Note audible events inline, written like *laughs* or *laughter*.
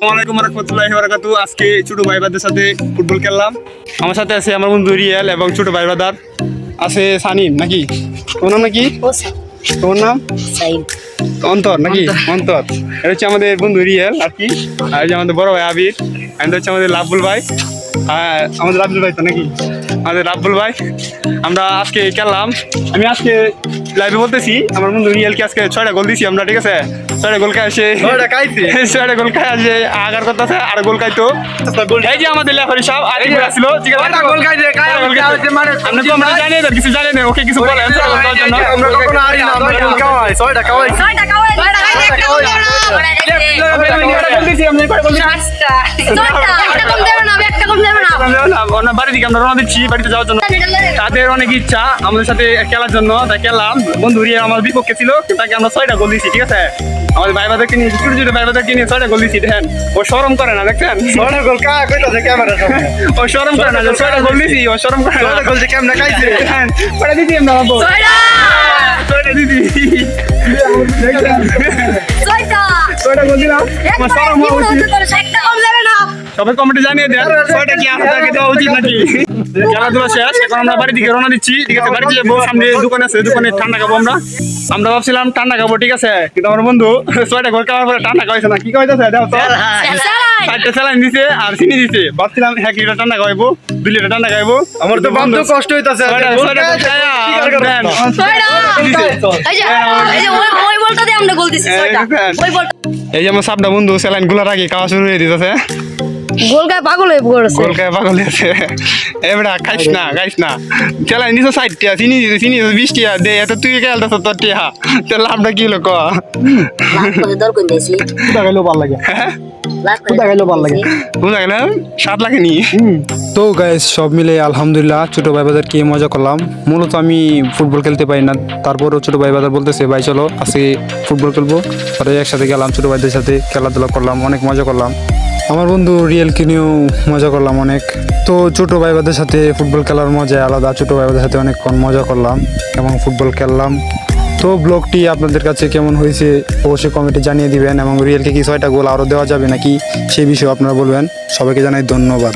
আসসালামাইকুম রহমতুল্লাহি বারাকাতু আজকে ছোট ভাই বাদের সাথে ফুটবল খেললাম। আমার সাথে আছে আমার বন্ধু রিয়েল এবং ছোট ভাই বাদার। আছে সানিম নাকি? তোমার নাম নাকি? তোমার নাম? অন্তর নাকি? অন্তর। এটা হচ্ছে আমাদের বন্ধু রিয়েল আর কি? আর যে আমাদের বড় ভাই আবির আর হচ্ছে আমাদের লাভবুল ভাই। হ্যাঁ আমাদের রাব্বুল ভাই তো নাকি? আমাদের রাব্বুল ভাই। আমরা আজকে খেললাম। আমি আজকে লাইভে বলতেছি আমার বন্ধু রিয়ালকে আজকে ছয়টা গোল দিছি আমরা ঠিক আছে ছয়টা গোল খাই আসে ছয়টা খাইছে? *laughs* ছয়টা গোল খাই আসে আগার আছে আর গোল খাইতো এই যে আমাদের লেফারি সাহেব আর কি আসছিল ঠিক আছে ছয়টা গোল খাইছে, খাই গোল খাইছে। মানে আপনি তো আমরা জানি না কিছু জানি না ওকে কিছু বলেন জন্য আমরা কখনো হারি না, আমরা গোল খাওয়াই, ছয়টা খাওয়াই। ছয়টা খাওয়াই ছয়টা খাওয়াই আমরা বাড়ি থেকে আমরা রওনা দিচ্ছি বাড়িতে যাওয়ার জন্য। তাদের অনেক ইচ্ছা আমাদের সাথে খেলার জন্য তাই খেললাম। বন্ধু রিয়া আমার বিপক্ষে ছিল তাকে আমরা ছয়টা গোল দিচ্ছি ঠিক আছে? আমাদের ভাই বাদেরকে নিয়ে ছোট ছোট ভাই বাদেরকে নিয়ে ছয়টা গোল দিচ্ছি দেখেন। ও শরম করে না দেখছেন? ছয়টা গোল কারা কইতাছে ক্যামেরার ও শরম করে না ছয়টা গোল দিছি ও শরম করে না। গোল যে কেমনে খাইছে? কয়টা দিছি আমরা বাবু ছয়টা! ছয়টা দিছি ছয়টা! ছয়টা গোল দিলাম। আমার উচিত। হচ্ছে সবাই কমেন্টে জানিয়ে দেন ছয়টা কি আপনাকে দেওয়া উচিত নাকি? খেলাধুলা শেষ এখন আমরা বাড়ি থেকে রওনা দিচ্ছি। ঠিক আছে বাড়িতে যাব সামনে দোকান আছে দোকানে ঠান্ডা খাব আমরা। আমরা ভাবছিলাম ঠান্ডা খাব ঠিক আছে। কিন্তু আমার বন্ধু ছয়টা গোল খাওয়ার পরে ঠান্ডা খাওয়াইছে না। কি খাওয়াইতেছে? দেখো তো। চালাই চারটে স্যালাইন দিছে আর চিনি দিছে। ভাবছিলাম এক লিটার ঠান্ডা খাওয়াইবো দুই লিটার ঠান্ডা খাইবো আমার তো বান্ধব কষ্ট হইতাছে এই যে আমরা গোল দিছি ছয়টা। ওই বলটা এই যে আমার সাবটা বন্ধু স্যালাইনগুলার আগে খাওয়া শুরু হয়ে দিতেছে। গোল পাগল হয়ে পড়েছে। গোল খায় পাগল হয়েছে। এবারে খাইস না খাইস না। চালাই নিছো ষাট টিয়া চিনি চিনি বিশ টিয়া দে এত তুই খেলতেছ তোর টিয়া। তোর লাভটা কি হলো ক? দর করে দিয়েছি। কোথা গেলেও ভালো লাগে। কোথা গেলেও ভালো লাগে। বুঝা গেল? সাত লাখে নি তো গাইস সব মিলে আলহামদুলিল্লাহ ছোট ভাই বাজারকে মজা করলাম। মূলত আমি ফুটবল খেলতে পারি না। তারপরও ছোট ভাই বাজার বলতেছে ভাই চলো আজকে ফুটবল খেলব। পরে একসাথে গেলাম ছোট ভাইদের সাথে খেলাধুলা করলাম অনেক মজা করলাম। আমার বন্ধু রিয়েলকে নিয়েও মজা করলাম অনেক। তো ছোটো ভাইবাদের সাথে ফুটবল খেলার মজা আলাদা, ছোটো ভাইবাদের সাথে অনেকক্ষণ মজা করলাম এবং ফুটবল খেললাম। তো ব্লগটি আপনাদের কাছে কেমন হয়েছে অবশ্যই কমেন্টে জানিয়ে দিবেন এবং রিয়েলকে কি ছয়টা গোল আরও দেওয়া যাবে নাকি সেই বিষয়ে আপনারা বলবেন। সবাইকে জানাই ধন্যবাদ।